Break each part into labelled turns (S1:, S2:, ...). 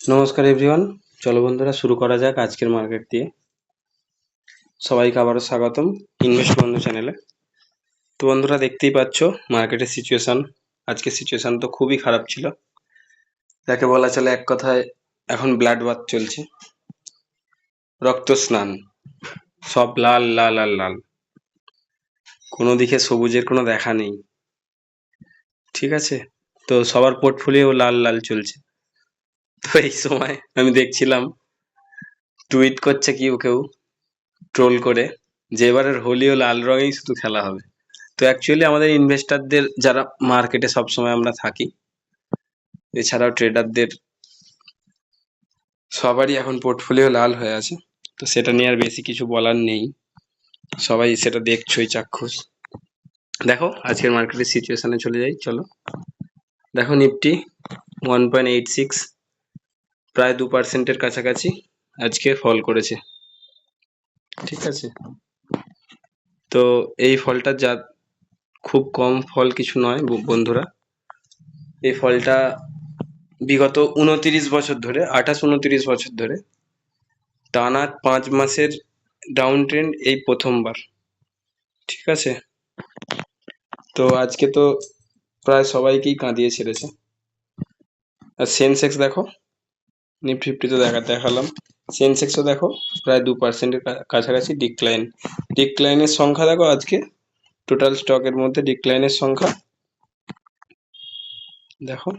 S1: নমস্কার এভরিওয়ান চলো বন্ধুরা, শুরু করা যাক আজকের মার্কেট দিয়ে। সবাইকে আবারও স্বাগতম ইনভেস্ট বন্ধু চ্যানেলে তো বন্ধুরা, দেখতেই পাচ্ছ মার্কেটের সিচুয়েশান আজকের সিচুয়েশান তো খুবই খারাপ ছিল। যাকে বলা চলে এক কথায়, এখন ব্লাড বাথ চলছে। রক্ত স্নান। সব লাল লাল আর লাল। কোনো দিকে সবুজের কোনো দেখা নেই। ঠিক আছে? তো সবার পোর্টফোলিও লাল লাল চলছে। তো এই সময় আমি দেখছিলাম টুইট করছে কেউ কেউ ট্রোল করে যে এবারের হোলিও লাল রঙেই শুধু খেলা হবে। তো অ্যাকচুয়ালি আমাদের ইনভেস্টারদের যারা মার্কেটে সবসময় আমরা থাকি, এছাড়াও ট্রেডারদের সবারই এখন পোর্টফোলিও লাল হয়ে আছে, তো সেটা নিয়ে আর বেশি কিছু বলার নেই। সবাই সেটা দেখছোই চাক্ষুষ। দেখো আজকের মার্কেটের সিচুয়েশনে চলে যাই, চলো। দেখো Nifty one point eight six প্রায় দু পার্সেন্টের কাছাকাছি আজকে ফল করেছে। ঠিক আছে? তো এই ফলটা যা খুব কম ফল কিছু নয় বন্ধুরা। এই ফলটা বিগত উনতিরিশ বছর ধরে, আঠাশ উনতিরিশ বছর ধরে টানা পাঁচ মাসের ডাউন ট্রেন্ড এই প্রথমবার। ঠিক আছে? তো আজকে তো প্রায় সবাইকেই কাঁদিয়ে ছেড়েছে। আর সেন্সেক্স দেখো। নিফটি ফিফটি তো দেখা দেখালাম। সেন্সেক্সও দেখো, প্রায় দু পার্সেন্টের কাছাকাছি ডিক্লাইন ডিক্লাইনের সংখ্যা দেখো আজকে। টোটাল স্টকের মধ্যে ডিক্লাইনের সংখ্যা। দেখো।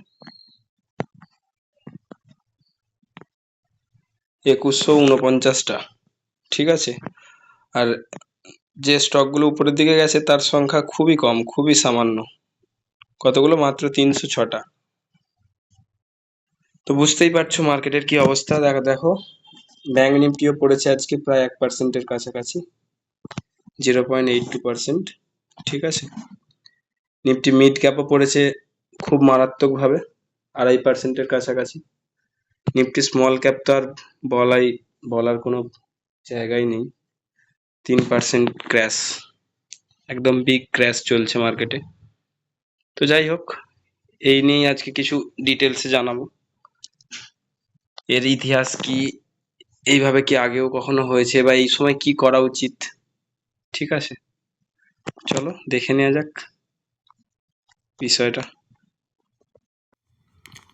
S1: একুশশো উনপঞ্চাশটা। ঠিক আছে? আর যে স্টকগুলো উপরের দিকে গেছে, তার সংখ্যা খুবই কম, খুবই সামান্য। কতগুলো? মাত্র তিনশো ছটা। তো বুঝতেই পারছ মার্কেটের কি অবস্থা? দেখো দেখো, ব্যাঙ্ক নিফটিও পড়েছে আজকে প্রায় এক পার্সেন্টের কাছাকাছি zero point eight two percent ঠিক আছে? নিফটি মিড ক্যাপও পড়েছে খুব মারাত্মকভাবে, আড়াই পার্সেন্টের কাছাকাছি। নিফটি স্মল ক্যাপ তো আর বলাই, বলার কোনো জায়গাই নেই। তিন পার্সেন্ট ক্র্যাশ একদম বিগ ক্র্যাশ চলছে মার্কেটে। তো যাই হোক, এই নিয়েই আজকে কিছু ডিটেলসে জানাব। এর ইতিহাস কি? এইভাবে কি আগেও কখনো হয়েছে? বা এই সময় কি করা উচিত? ঠিক আছে। চলো, দেখে নেওয়া যাক বিষয়টা।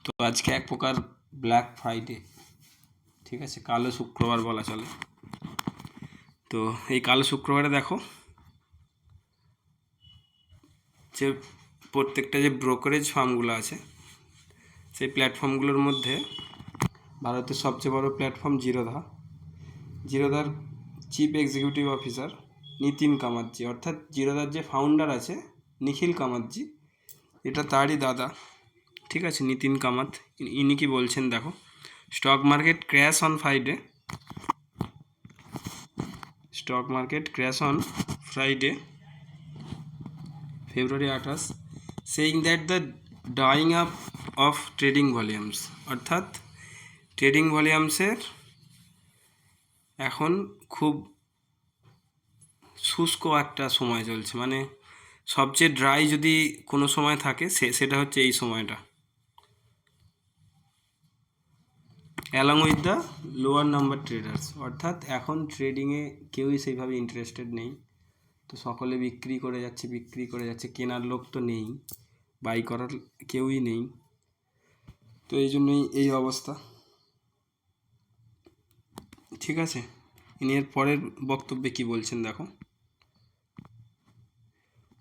S1: তো আজকে এক প্রকার ব্ল্যাক ফ্রাইডে ঠিক আছে, কালো শুক্রবার বলা চলে। তো এই কালো শুক্রবারে দেখো, যে প্রত্যেকটা যে ব্রোকারেজ ফার্মগুলো আছে, সেই প্ল্যাটফর্মগুলোর মধ্যে ভারতের সবচেয়ে বড় platform Zerodha. জিরোধার chief executive officer Nitin Kamath অর্থাৎ জিরোধার যে ফাউন্ডার আছে নিখিল কামাজ্জি এটা তারই দাদা। ঠিক আছে, নিতিন কামাত, ইনি কি বলছেন দেখো। Stock market crash on Friday stock market crash on Friday February আঠাশ saying that the dying up of trading volumes অর্থাৎ ট্রেডিং ভলিউমসের এখন খুব শুষ্ক একটা সময় চলছে। মানে সবচেয়ে ড্রাই যদি কোনো সময় থাকে, সে, সেটা হচ্ছে এই সময়টা। Along with the lower number traders অর্থাৎ এখন ট্রেডিংয়ে কেউই সেইভাবে ইন্টারেস্টেড নেই। তো সকলে বিক্রি করে যাচ্ছে, বিক্রি করে যাচ্ছে, কেনার লোক তো নেই বাই করার কেউই নেই। তো এই জন্যই এই অবস্থা। ঠিক আছে? ইনি এর পরের বক্তব্যে কি বলছেন দেখো।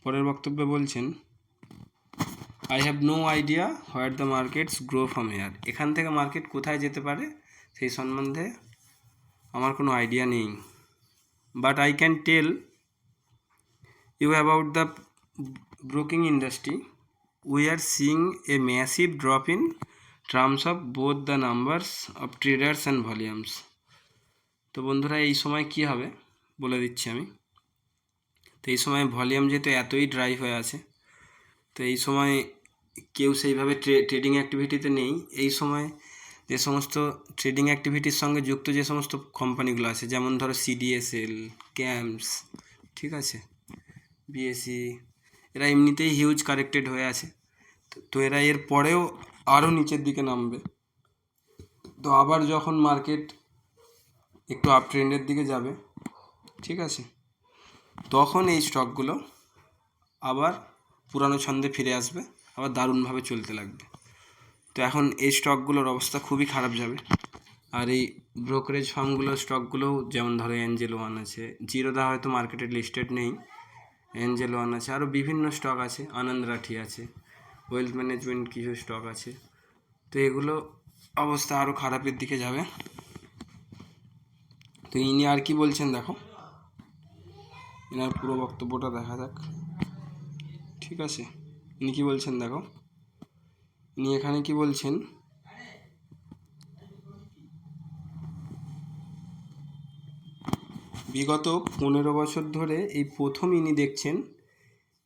S1: পরের বক্তব্যে বলছেন I have no idea where the markets grow from here এখান থেকে মার্কেট কোথায় যেতে পারে সেই সম্বন্ধে আমার কোনো আইডিয়া নেই। But I can tell you about the broking industry we are seeing a massive drop in terms of both the numbers of traders and volumes. তো বন্ধুরা, এই সময় কি হবে বলে দিচ্ছি আমি। তো এই সময় ভলিউম যেহেতু এতই ড্রাই হয়ে আছে, তো এই সময় কেউ সেইভাবে ট্রেডিং অ্যাক্টিভিটিতে নেই। এই সময় যে সমস্ত ট্রেডিং অ্যাক্টিভিটির সঙ্গে যুক্ত যে সমস্ত কোম্পানিগুলো আছে, যেমন ধরো সিডিএসএল ক্যাম্পস ঠিক আছে? বিএসসি এরা এমনিতেই হিউজ কারেক্টেড হয়ে আছে। তো এরা এর পরেও আরও নিচের দিকে নামবে। তো আবার যখন মার্কেট একটু আপ ট্রেন্ডের দিকে যাবে, ঠিক আছে? তখন এই স্টকগুলো আবার পুরানো ছন্দে ফিরে আসবে, আবার দারুণভাবে চলতে লাগবে। তো এখন এই স্টকগুলোর অবস্থা খুবই খারাপ যাবে। আর এই ব্রোকারেজ ফার্মগুলোর স্টকগুলোও যেমন ধরো এঞ্জেল ওয়ান আছে জিরোদা হয়তো মার্কেটে লিস্টেড নেই। এঞ্জেল ওয়ান আছে আরও বিভিন্ন স্টক আছে আনন্দ রাঠি আছে ওয়েলথ ম্যানেজমেন্ট কিছু স্টক আছে। তো এগুলো অবস্থা আরও খারাপের দিকে যাবে। তো ইনি আর কি বলছেন দেখো? এনার পুরো বক্তব্যটা দেখা যাক। ঠিক আছে? ইনি কি বলছেন দেখো? ইনি এখানে কি বলছেন? বিগত পনেরো বছর ধরে এই প্রথম ইনি দেখছেন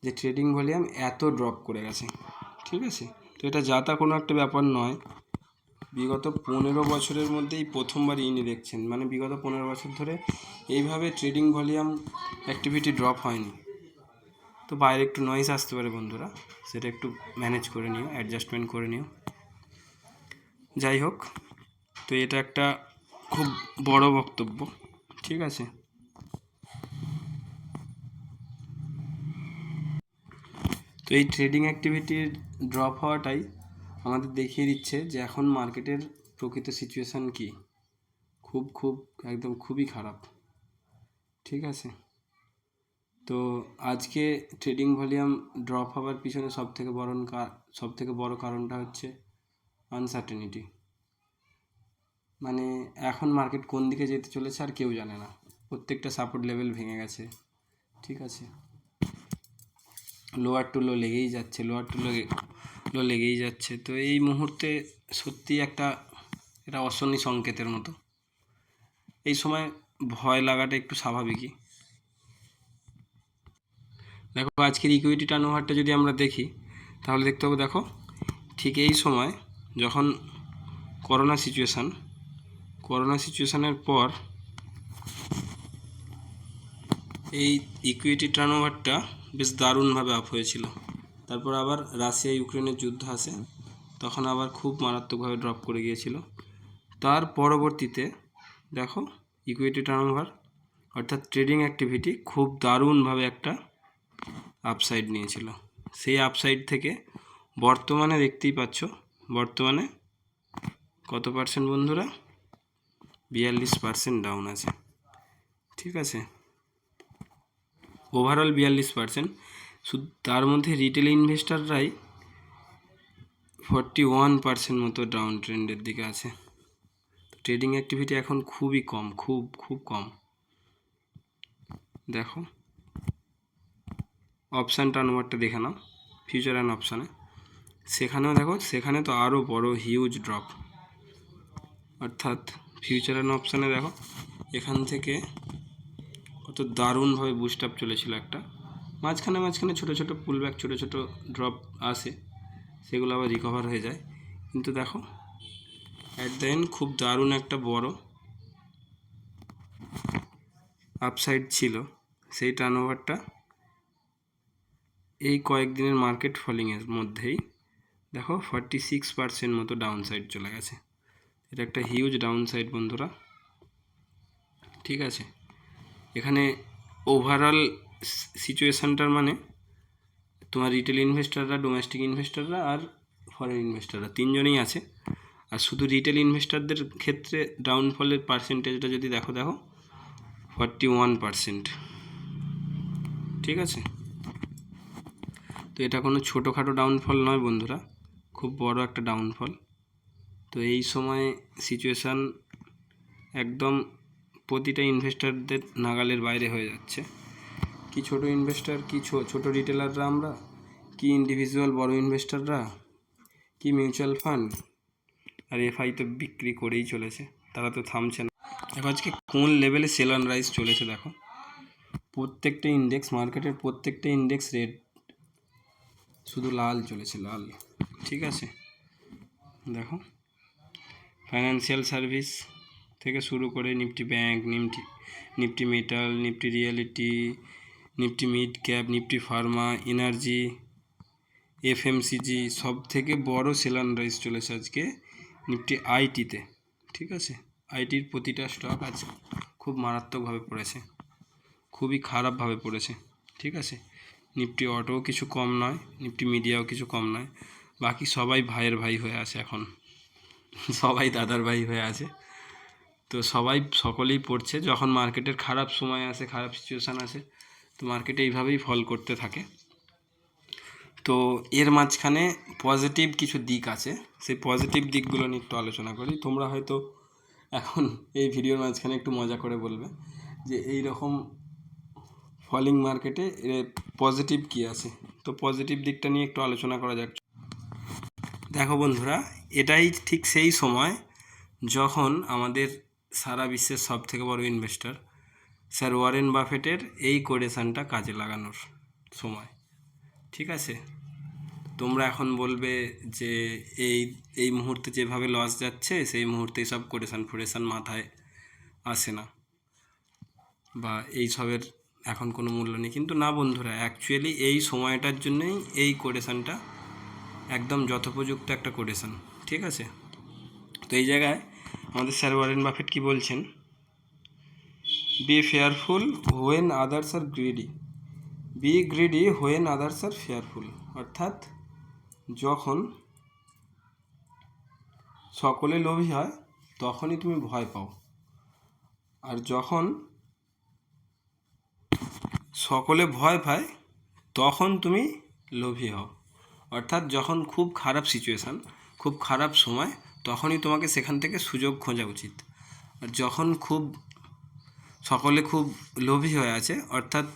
S1: যে ট্রেডিং ভলিউম এত ড্রপ করে গেছে। ঠিক আছে? তো এটা যা তা কোনো একটা ব্যাপার নয়। বিগত পনেরো বছরের মধ্যেই প্রথমবার ইনি দেখছেন। মানে বিগত পনেরো বছর ধরে এইভাবে ট্রেডিং ভলিউম অ্যাক্টিভিটি ড্রপ হয়নি। তো বাইরে একটু নয়েজ আসতে পারে বন্ধুরা, সেটা একটু ম্যানেজ করে নিও অ্যাডজাস্টমেন্ট করে নিও। যাই হোক, তো এটা একটা খুব বড় বক্তব্য, ঠিক আছে? তো এই ট্রেডিং অ্যাক্টিভিটির ড্রপ হওয়াটাই আমাদের দেখিয়ে দিচ্ছে যে এখন মার্কেটের প্রকৃত সিচুয়েশান কী। খুব খুব, একদম খুবই খারাপ। ঠিক আছে? তো আজকে ট্রেডিং ভলিউম ড্রপ হওয়ার পিছনে সব থেকে বড় সব থেকে বড় কারণটা হচ্ছে আনসার্টেনিটি মানে এখন মার্কেট কোন দিকে যেতে চলেছে আর কেউ জানে না। প্রত্যেকটা সাপোর্ট লেভেল ভেঙে গেছে। ঠিক আছে? লোয়ার টু লেগেই যাচ্ছে লোয়ার টু লো লেগেই যাচ্ছে। তো এই মুহূর্তে সত্যি একটা, এটা অশনি সংকেতের মতো। এই সময় ভয় লাগাটা একটু স্বাভাবিকই। দেখো, আজকের ইকুইটি টার্নওভারটা যদি আমরা দেখি, তাহলে দেখতে পাবো দেখো, ঠিক এই সময় যখন করোনা সিচুয়েশান করোনা সিচুয়েশানের পর এই ইকুইটি টার্নওভারটা বেশ দারুণভাবে আপ হয়েছিল। তারপর আবার রাশিয়া ইউক্রেনের যুদ্ধ আসে তখন আবার খুব মারাত্মকভাবে ড্রপ করে গিয়েছিল। তার পরবর্তীতে দেখো ইকুইটি টার্নওভার অর্থাৎ ট্রেডিং অ্যাক্টিভিটি খুব দারুণভাবে একটা আপসাইড নিয়েছিল। সেই আপসাইড থেকে বর্তমানে দেখতেই পাচ্ছ, বর্তমানে কত পার্সেন্ট বন্ধুরা? বিয়াল্লিশ পার্সেন্ট ডাউন আছে। ঠিক আছে? ওভারঅল বিয়াল্লিশ পার্সেন্ট শুধু তার মধ্যে রিটেল ইনভেস্টাররাই ফর্টি ওয়ান পার্সেন্ট মতো ডাউন ট্রেন্ডের দিকে আছে। ট্রেডিং অ্যাক্টিভিটি এখন খুবই কম, খুব খুব কম। দেখো। অপশান টার্নওভারটা দেখে নাও ফিউচার অ্যান্ড অপশানে সেখানেও দেখো, সেখানে তো আরও বড় হিউজ ড্রপ অর্থাৎ ফিউচার অ্যান্ড অপশানে দেখো, এখান থেকে কত দারুণভাবে বুস্ট আপ চলেছিল একটা। মাঝখানে মাঝখানে ছোটো ছোটো পুলব্যাক ছোটো ছোটো ড্রপ আসে, সেগুলো আবার রিকভার হয়ে যায়। কিন্তু দেখো অ্যাট দ্য এন্ড খুব দারুণ একটা বড় আপসাইড ছিল। সেই টার্নওভারটা এই কয়েকদিনের মার্কেট ফলিংয়ের মধ্যেই দেখো ফর্টি সিক্স পার্সেন্ট মতো ডাউন সাইড চলে গেছে। এটা একটা হিউজ ডাউন সাইড বন্ধুরা। ঠিক আছে? এখানে ওভারঅল সিচুয়েশানটার মানে তোমার রিটেল ইনভেস্টাররা ডোমেস্টিক ইনভেস্টাররা আর ফরেন ইনভেস্টাররা তিনজনেই আছে। আর শুধু রিটেল ইনভেস্টারদের ক্ষেত্রে ডাউনফলের পার্সেন্টেজটা যদি দেখো দেখো ফর্টি ওয়ান পার্সেন্ট ঠিক আছে? তো এটা কোনো ছোটোখাটো ডাউনফল নয় বন্ধুরা, খুব বড় একটা ডাউনফল তো এই সময় সিচুয়েশান একদম প্রতিটা ইনভেস্টারদের নাগালের বাইরে হয়ে যাচ্ছে। কি ছোট ইনভেস্টার কি ছোট রিটেলাররা আমরা? কি ইন্ডিভিজুয়াল বড় ইনভেস্টাররা কি মিউচুয়াল ফান্ড আর এফআই তো বিক্রি করেই চলেছে, তারা তো থামছে না। দেখো আজকে কোন লেভেলে সেল অন রাইস চলেছে দেখো। প্রত্যেকটা ইন্ডেক্স মার্কেটের প্রত্যেকটা ইন্ডেক্স রেট শুধু লাল চলেছে, লাল। ঠিক আছে? দেখো। ফাইন্যান্সিয়াল সার্ভিস থেকে শুরু করে Nifty bank, Nifty Nifty metal, Nifty realty, Nifty mid cap, Nifty pharma, energy, FMCG সব থেকে বড় সেলান রাইস চলেছে আজকে নিফটি আইটিতে, ঠিক আছে? আইটির প্রতিটা স্টক আজ খুব মারাত্মকভাবে পড়েছে, খুবই খারাপভাবে পড়েছে, ঠিক আছে? নিফটি অটোও কিছু কম নয়, নিফটি মিডিয়াও কিছু কম নয়, বাকি সবাই ভাইয়ের ভাই হয়ে আছে এখন, সবাই দাদার ভাই হয়ে আছে। তো সবাই সকলেই পড়ছে। যখন মার্কেটের খারাপ সময় আসে, খারাপ সিচুয়েশান আসে, তো মার্কেটে এইভাবেই ফল করতে থাকে। তো এর মাঝখানে পজিটিভ কিছু দিক আছে। সেই পজিটিভ দিকগুলো নিয়ে একটু আলোচনা করি। তোমরা হয়তো এখন এই ভিডিওর মাঝখানে একটু মজা করে বলবে যে এই রকম ফলিং মার্কেটে পজিটিভ কী আছে? তো পজিটিভ দিকটা নিয়ে একটু আলোচনা করা যাক। দেখো বন্ধুরা, এটাই ঠিক সেই সময় যখন আমাদের সারা বিশ্বের সব থেকে বড় ইনভেস্টর স্যার ওয়ারেন বাফেটের এই কোরেশনটা কাজে লাগানোর সময়। ঠিক আছে? তোমরা এখন বলবে যে এই এই মুহূর্তে যেভাবে লস যাচ্ছে, সেই মুহূর্তে সব কোরেশন ফোরেশন মাথায় আসে না। বা এই সবের এখন কোনো মূল্য নেই। কিন্তু না বন্ধুরা অ্যাকচুয়ালি এই সময়টার জন্যই এই কোরেশনটা একদম যথোপযুক্ত একটা কোটেশন ঠিক আছে? তো এই জায়গায় আমাদের স্যার ওয়ারেন বাফেট কি বলছেন? Be fearful when others are greedy be greedy when others are fearful অর্থাৎ যখন সকলে লোভী হয়, তখনই তুমি ভয় পাও। আর যখন সকলে ভয় পায়, তখন তুমি লোভী হও। অর্থাৎ যখন খুব খারাপ সিচুয়েশান খুব খারাপ সময় তখনই তোমাকে সেখান থেকে সুযোগ খোঁজা উচিত। আর যখন খুব, সকলে খুব লোভী হয়ে আছে, অর্থাৎ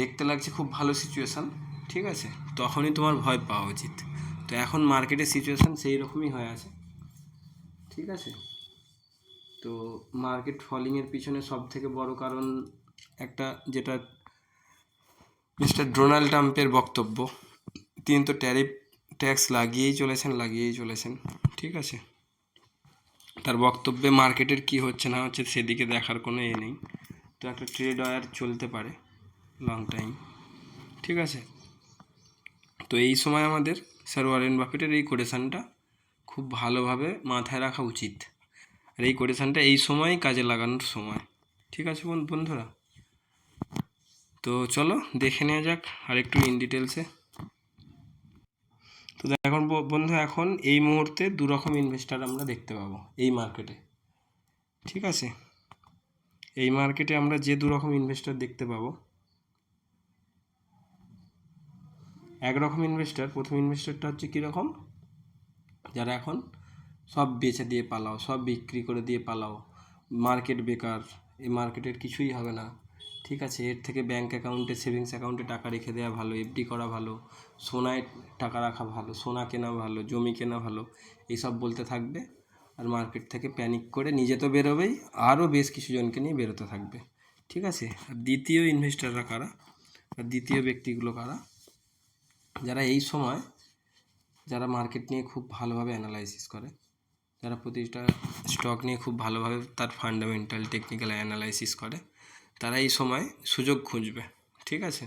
S1: দেখতে লাগছে খুব ভালো সিচুয়েশান ঠিক আছে? তখনই তোমার ভয় পাওয়া উচিত। তো এখন মার্কেটের সিচুয়েশান সেই রকমই হয়ে আছে, ঠিক আছে? তো মার্কেট ফলিংয়ের পিছনে সব থেকে বড় কারণ একটা, যেটা মিস্টার ডোনাল্ড ট্রাম্পের বক্তব্য, তিনি তো ট্যারিফ ট্যাক্স লাগিয়েই চলেছেন লাগিয়েই চলেছেন। ঠিক আছে? তার বক্তব্যে মার্কেটের কি হচ্ছে না হচ্ছে সেদিকে দেখার কোনো এ নেই। তো একটা ট্রেড ওয়ার চলতে পারে লং টাইম ঠিক আছে? তো এই সময় আমাদের স্যার ওয়ারেন বাফেটের এই কোটেশানটা খুব ভালোভাবে মাথায় রাখা উচিত। আর এই কোটেশানটা এই সময়ই কাজে লাগানোর সময়। ঠিক আছে বন্ধু- বন্ধুরা? তো চলো দেখে নেওয়া যাক আর একটু ইন ডিটেলসে তো এখন বন্ধু, এখন এই মুহূর্তে দু রকম ইনভেস্টার আমরা দেখতে পাবো এই মার্কেটে ঠিক আছে? এই মার্কেটে আমরা যে দু রকম ইনভেস্টার দেখতে পাবো এক রকম ইনভেস্টার প্রথম ইনভেস্টারটা হচ্ছে কীরকম? যারা এখন সব বেচে দিয়ে পালাও, সব বিক্রি করে দিয়ে পালাও মার্কেট বেকার, এই মার্কেটের কিছুই হবে না। ঠিক আছে, এর থেকে ব্যাঙ্ক অ্যাকাউন্টে সেভিংস অ্যাকাউন্টে টাকা রেখে দেওয়া ভালো এফডি করা ভালো, সোনায় টাকা রাখা ভালো, সোনা কেনা ভালো, জমি কেনা ভালো, এইসব বলতে থাকবে আর মার্কেট থেকে প্যানিক করে নিজে তো বেরোবেই, আরও বেশ কিছু জনকে নিয়ে বেরোতে থাকবে। ঠিক আছে? আর দ্বিতীয় ইনভেস্টাররা কারা? আর দ্বিতীয় ব্যক্তিগুলো কারা? যারা এই সময় যারা মার্কেট নিয়ে খুব ভালোভাবে অ্যানালাইসিস করে, যারা প্রতিটা স্টক নিয়ে খুব ভালোভাবে তার ফান্ডামেন্টাল টেকনিক্যাল অ্যানালাইসিস করে তারা এই সময় সুযোগ খুঁজবে, ঠিক আছে?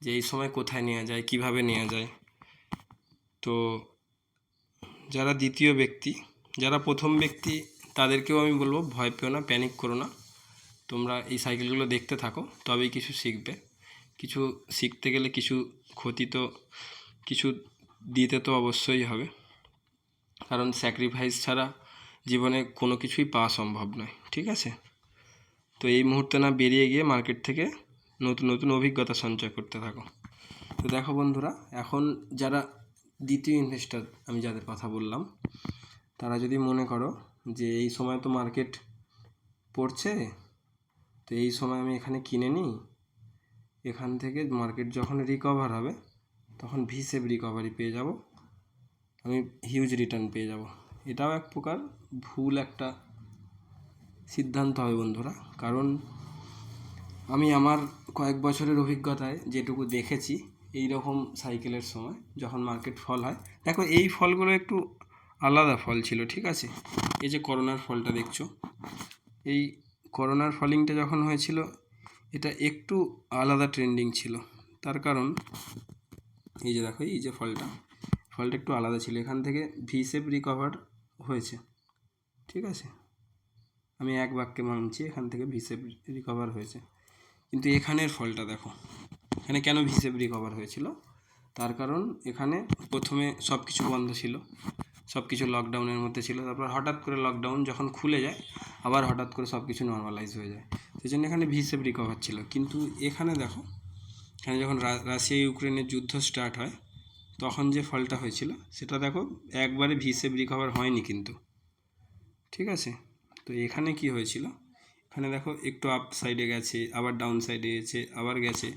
S1: যে এই সময় কোথায় নেওয়া যায়, কীভাবে নেওয়া যায়। তো যারা দ্বিতীয় ব্যক্তি, যারা প্রথম ব্যক্তি, তাদেরকেও আমি বলব ভয় পেও না প্যানিক করো না। তোমরা এই সাইকেলগুলো দেখতে থাকো, তবেই কিছু শিখবে। কিছু শিখতে গেলে কিছু ক্ষতি তো, কিছু দিতে তো অবশ্যই হবে। কারণ স্যাক্রিফাইস ছাড়া জীবনে কোনো কিছুই পাওয়া সম্ভব নয়, ঠিক আছে? তো এই মুহূর্তে না বেরিয়ে গিয়ে মার্কেট থেকে নতুন নতুন অভিজ্ঞতা সঞ্চয় করতে থাকো। তো দেখো বন্ধুরা, এখন যারা দ্বিতীয় ইনভেস্টার আমি যাদের কথা বললাম, তারা যদি মনে করো যে এই সময় তো মার্কেট পড়ছে, তো এই সময় আমি এখানে কিনে নিই, এখান থেকে মার্কেট যখন রিকভার হবে, তখন ভি সেভ রিকভারি পেয়ে যাব, আমি হিউজ রিটার্ন পেয়ে যাব। এটাও এক প্রকার ভুল একটা সিদ্ধান্ত হবে বন্ধুরা। কারণ আমি আমার কয়েক বছরের অভিজ্ঞতায় যেটুকু দেখেছি এই রকম সাইকেলের সময় যখন মার্কেট ফল হয়। দেখো, এই ফলগুলো একটু আলাদা ফল ছিল, ঠিক আছে? এই যে করোনার ফলটা দেখছ? এই করোনার ফলিংটা যখন হয়েছিল, এটা একটু আলাদা ট্রেন্ডিং ছিল। তার কারণ, এই যে দেখো, এই যে ফলটা। ফলটা একটু আলাদা ছিল। এখান থেকে ভি শেপ রিকভার হয়েছে। ঠিক আছে? আমি এক বাক্যে মানছি, এখান থেকে ভিসেপ রিকভার হয়েছে। কিন্তু এখানের ফলটা দেখো, এখানে কেন ভিসেপ রিকভার হয়েছিল? তার কারণ এখানে প্রথমে সব কিছু বন্ধ ছিল সব কিছু লকডাউনের মধ্যে ছিল। তারপর হঠাৎ করে লকডাউন যখন খুলে যায়, আবার হঠাৎ করে সব কিছু নর্মালাইজ হয়ে যায়। সেই জন্য এখানে ভিসেপ রিকভার ছিল। কিন্তু এখানে দেখো, এখানে যখন রাশিয়া, ইউক্রেনের যুদ্ধ স্টার্ট হয়, তখন যে ফলটা হয়েছিল, সেটা দেখো একবারে ভিসেপ রিকভার হয়নি কিন্তু। ঠিক আছে? তো এখানে কি হয়েছিল? এখানে দেখো একটু আপ সাইডে গেছে, আবার ডাউন সাইডে গেছে, আবার গেছে।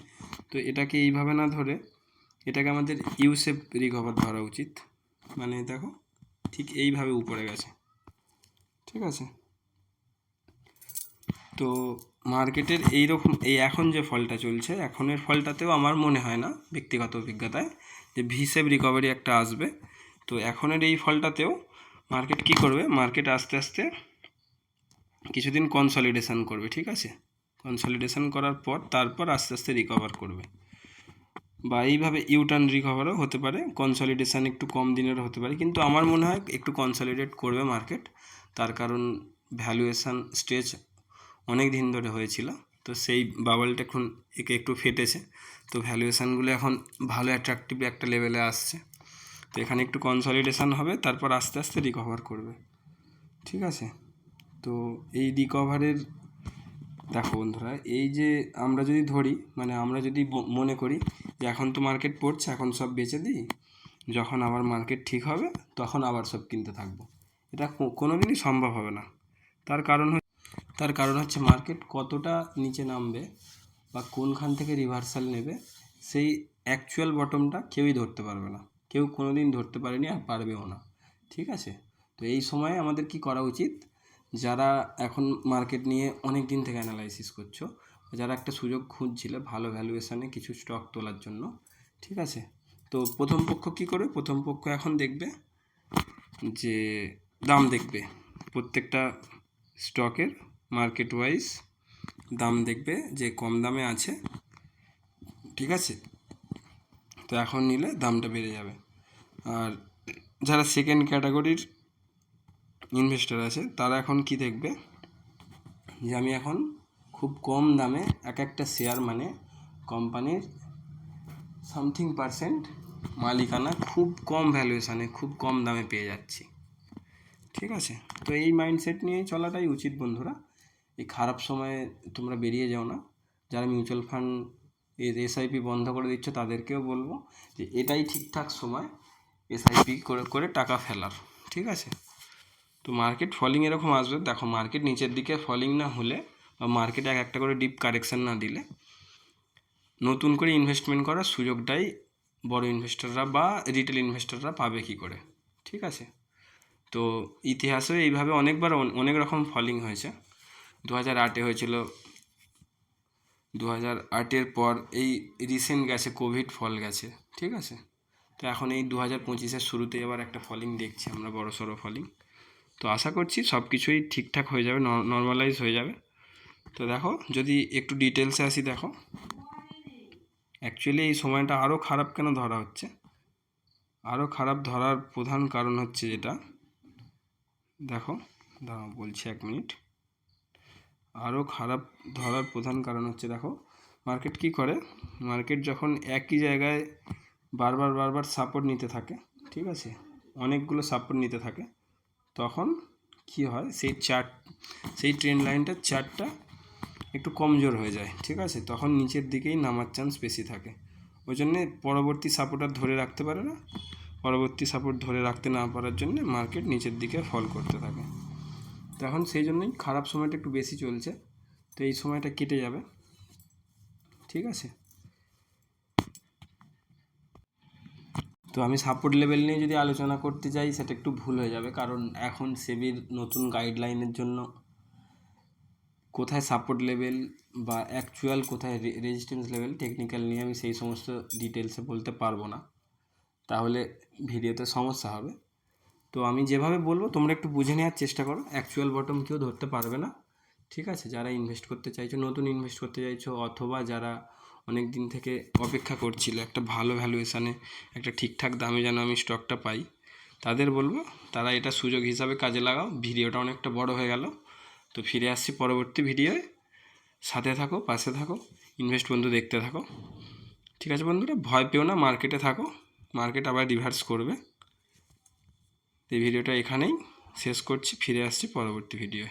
S1: তো এটাকে এইভাবে না ধরে এটাকে আমাদের ইউসেপ রিকভার ধরা উচিত। মানে দেখো ঠিক এইভাবে উপরে গেছে। ঠিক আছে? তো মার্কেটের এই রকম এই এখন যে ফলটা চলছে, এখনের ফলটাতেও আমার মনে হয় না, ব্যক্তিগত অভিজ্ঞতায়, যে ভিসেপ রিকভারি একটা আসবে। তো এখনের এই ফলটাতেও মার্কেট কি করবে? মার্কেট আস্তে আস্তে কিছুদিন কনসলিডেশন করবে, ঠিক আছে? কনসলিডেশন করার পর তারপর আস্তে আস্তে রিকভার করবে। বা এইভাবে ইউটার্ন রিকভারও হতে পারে কনসলিডেশন একটু কম দিনেরও হতে পারে, কিন্তু আমার মনে হয় একটু কনসলিডেট করবে মার্কেট তার কারণ ভ্যালুয়েশান স্টেজ অনেক দিন ধরে হয়েছিল, তো সেই বাবলটা এখন একে একটু ফেটেছে। তো ভ্যালুয়েশানগুলো এখন ভালো অ্যাট্রাকটিভ একটা লেভেলে আসছে। তো এখানে একটু কনসলিডেশন হবে, তারপর আস্তে আস্তে রিকভার করবে। ঠিক আছে? তো এই রিকভারের দেখো বন্ধুরা, এই যে আমরা যদি ধরি মানে আমরা যদি মনে করি যে এখন তো মার্কেট পড়ছে, এখন সব বেচে দিই, যখন আবার মার্কেট ঠিক হবে, তখন আবার সব কিনতে থাকব। এটা কো- কোনোদিনই সম্ভব হবে না। তার কারণ তার কারণ হচ্ছে মার্কেট কতটা নিচে নামবে বা কোনখান থেকে রিভার্সাল নেবে, সেই অ্যাকচুয়াল বটমটা কেউই ধরতে পারবে না। কেউ কোনোদিন ধরতে পারেনি আর পারবেও না। ঠিক আছে? তো এই সময়ে আমাদের কি করা উচিত? যারা এখন মার্কেট নিয়ে অনেক দিন থেকে অ্যানালাইসিস করছ, যারা একটা সুযোগ খুঁজছিলে ভালো ভ্যালুয়েশানে কিছু স্টক তোলার জন্য, ঠিক আছে? তো প্রথম পক্ষ কী করবে? প্রথম পক্ষ এখন দেখবে যে দাম দেখবে। প্রত্যেকটা স্টকের মার্কেট ওয়াইজ দাম দেখবে যে কম দামে আছে, ঠিক আছে? তো এখন নিলে দামটা বেড়ে যাবে। আর যারা সেকেন্ড ক্যাটাগরির ইনভেস্টর আছে, তারা এখন কি দেখবে? যে আমি এখন খুব কম দামে এক একটা শেয়ার মানে কোম্পানির সামথিং পার্সেন্ট মালিকানা খুব কম ভ্যালুয়েশানে খুব কম দামে পেয়ে যাচ্ছি। ঠিক আছে? তো এই মাইন্ডসেট নিয়ে চলাটাই উচিত বন্ধুরা। এই খারাপ সময়ে তোমরা বেরিয়ে যাও না। যারা মিউচুয়াল ফান্ড এর এসআইপি বন্ধ করে দিচ্ছ, তাদেরকেও বলব যে এটাই ঠিকঠাক সময় এসআইপি করে করে টাকা ফেলার। ঠিক আছে? তো মার্কেট ফলিং এরকম আসবে। দেখো মার্কেট নিচের দিকে ফলিং না হলে বা মার্কেট এক একটা করে ডিপ কারেকশন না দিলে নতুন করে ইনভেস্টমেন্ট করার সুযোগটাই বড় ইনভেস্টররা বা রিটেল ইনভেস্টররা পাবে কি করে? ঠিক আছে? তো ইতিহাসে এইভাবে অনেকবার অনেক রকম ফলিং হয়েছে। দু হাজার আটে হয়েছিল। দু হাজার আটের পর এই রিসেন্ট গেছে কোভিড ফল গেছে। ঠিক আছে? তো এখন এই দু হাজার পঁচিশের শুরুতে আবার একটা ফলিং দেখছি আমরা বড় সড়ো ফলিং তো আশা করছি সব কিছুই ঠিকঠাক হয়ে যাবে নর্মালাইজ হয়ে যাবে। তো দেখো, যদি একটু ডিটেলসে আসি দেখো। অ্যাকচুয়ালি এই সময়টা আরও খারাপ কেন ধরা হচ্ছে? আরও খারাপ ধরার প্রধান কারণ হচ্ছে যেটা। দেখো, দাঁড়াও, বলছি এক মিনিট। আরও খারাপ ধরার প্রধান কারণ হচ্ছে দেখো মার্কেট কি করে? মার্কেট যখন একই জায়গায় বারবার বারবার সাপোর্ট নিতে থাকে, ঠিক আছে? অনেকগুলো সাপোর্ট নিতে থাকে। তখন কি হয়, সেই চার্ট সেই ট্রেন লাইনটার চার্টটা একটু কমজোর হয়ে যায়, ঠিক আছে? তখন নিচের দিকেই নামার চান্স বেশি থাকে। ওই জন্যে পরবর্তী সাপোর্ট আর ধরে রাখতে পারে না। পরবর্তী সাপোর্ট ধরে রাখতে না পারার জন্য মার্কেট নিচের দিকে ফল করতে থাকে। তো এখন সেই জন্যই খারাপ সময়টা একটু বেশি চলছে। তো এই সময়টা কেটে যাবে। ঠিক আছে? তো আমি সাপোর্ট লেভেল নিয়ে যদি আলোচনা করতে যাই, সেটা একটু ভুল হয়ে যাবে। কারণ এখন সেবির নতুন গাইডলাইনের জন্য কোথায় সাপোর্ট লেভেল বা অ্যাকচুয়াল কোথায় রেজিস্ট্যান্স লেভেল টেকনিক্যাল নিয়ে আমি সেই সমস্ত ডিটেলসে বলতে পারব না। তাহলে ভিডিওতে সমস্যা হবে। তো আমি যেভাবে বলব, তোমরা একটু বুঝে নেওয়ার চেষ্টা করো। অ্যাকচুয়াল বটম কেউ ধরতে পারবে না। ঠিক আছে? যারা ইনভেস্ট করতে চাইছো, নতুন ইনভেস্ট করতে চাইছো, অথবা যারা অনেক দিন থেকে অপেক্ষা করছিল একটা ভালো ভ্যালুয়েশানে একটা ঠিকঠাক দামে যেন আমি স্টকটা পাই। তাদের বলব, তারা এটা সুযোগ হিসাবে কাজে লাগাও। ভিডিওটা অনেকটা বড় হয়ে গেল। তো ফিরে আসছি পরবর্তী ভিডিওয় সাথে থাকো, পাশে থাকো ইনভেস্ট বন্ধু দেখতে থাকো। ঠিক আছে বন্ধুরা, ভয় পেও না মার্কেটে থাকো। মার্কেট আবার রিভার্স করবে। এই ভিডিওটা এখানেই শেষ করছি, ফিরে আসছি পরবর্তী ভিডিওয়